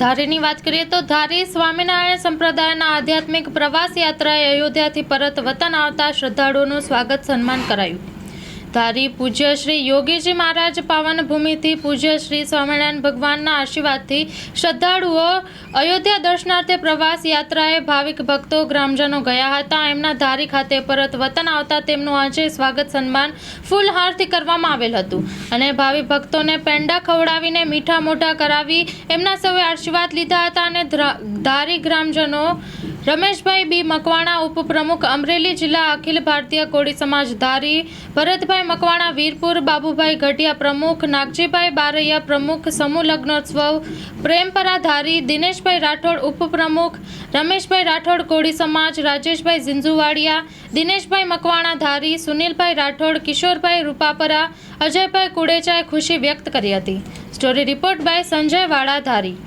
ધારીની વાત કરીએ તો ધારી સ્વામિનારાયણ સંપ્રદાયના આધ્યાત્મિક પ્રવાસ યાત્રાએ અયોધ્યાથી પરત વતન આવતા શ્રદ્ધાળુઓનું સ્વાગત સન્માન કરાયું. ધારી પૂજ્ય શ્રી યોગીજી મહારાજ પાવન ભૂમિથી પૂજ્ય શ્રી સ્વામિનારાયણ ભગવાનના આશીર્વાદથી શ્રદ્ધાળુઓ અયોધ્યા દર્શનાર્થે પ્રવાસ યાત્રાએ ભાવિક ભક્તો ગ્રામજનો ગયા હતા. એમના ધારી ખાતે પરત વતન આવતા તેમનું આજે સ્વાગત સન્માન ફૂલહારથી કરવામાં આવેલ હતું અને ભાવિ ભક્તોને પેંડા ખવડાવીને મીઠા મોઢા કરાવી એમના સૌએ આશીર્વાદ લીધા હતા અને ધારી ગ્રામજનો રમેશભાઈ બી મકવાણા ઉપપ્રમુખ, અમરેલી જિલ્લા અખિલ ભારતીય કોળી સમાજ ધારી ભરતભાઈ મકવાણા, વીરપુર બાબુભાઈ ઘટિયા પ્રમુખ, નાગજીભાઈ બારૈયા પ્રમુખ, સમૂહ લગ્નોત્સવ પ્રેમપરા ધારી દિનેશભાઈ રાઠોડ ઉપપ્રમુખ, રમેશભાઈ રાઠોડ કોળી સમાજ, રાજેશભાઈ ઝિંઝુવાડિયા, દિનેશભાઈ મકવાણા ધારી, સુનિલભાઈ રાઠોડ, કિશોરભાઈ રૂપાપરા, અજયભાઈ કુડેચાએ ખુશી વ્યક્ત કરી હતી. સ્ટોરી રિપોર્ટ બાય સંજય વાળા ધારી.